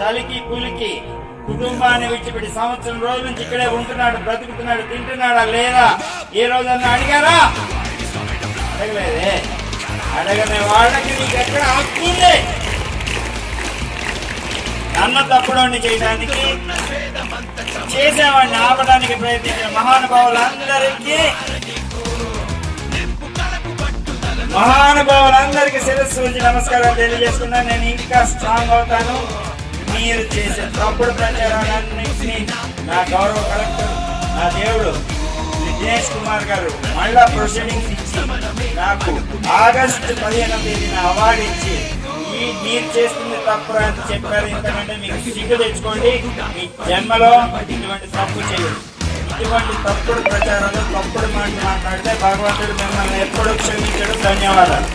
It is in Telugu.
చలికి పులికి కుటుంబాన్ని విడిచిపెట్టి సంవత్సరం రోజుల నుంచి ఇక్కడే ఉంటున్నాడు బ్రతుకుతున్నాడు తింటున్నాడా లేదా ఏ రోజన్నా అడిగారా? అడగలేదే. అడగనే వాళ్ళకి నీకు ఎక్కడ హక్కుంది నన్న తప్పుడోని చేయడానికి చేసేవాడిని ఆపడానికి ప్రయత్నించిన మహానుభావులందరికీ మహానుభావులందరికీ శిరస్సు నమస్కారం తెలియజేసుకున్నా నేను ఇంకా స్ట్రాంగ్ అవుతాను. మీరు చేసే తప్పుడు ప్రచారాలన్నింటినీ నా గౌరవ కలెక్టర్ నా దేవుడు శ్రీ దినేష్ కుమార్ గారు మళ్ళా ప్రొసీడింగ్స్ ఇచ్చి నాకు ఆగస్టు పదిహేనవ తేదీన అవార్డు ఇచ్చి ఈ మీరు చేస్తుంది తప్పు అని చెప్పారు. ఎందుకంటే మీకు సిగ్గు తెచ్చుకోండి మీ జన్మలో ఇటువంటి తప్పు చేయదు ఇటువంటి తప్పుడు ప్రచారాలు తప్పుడు మాటలు మాట్లాడితే భగవంతుడు మిమ్మల్ని ఎప్పుడు క్షమించడం. ధన్యవాదాలు.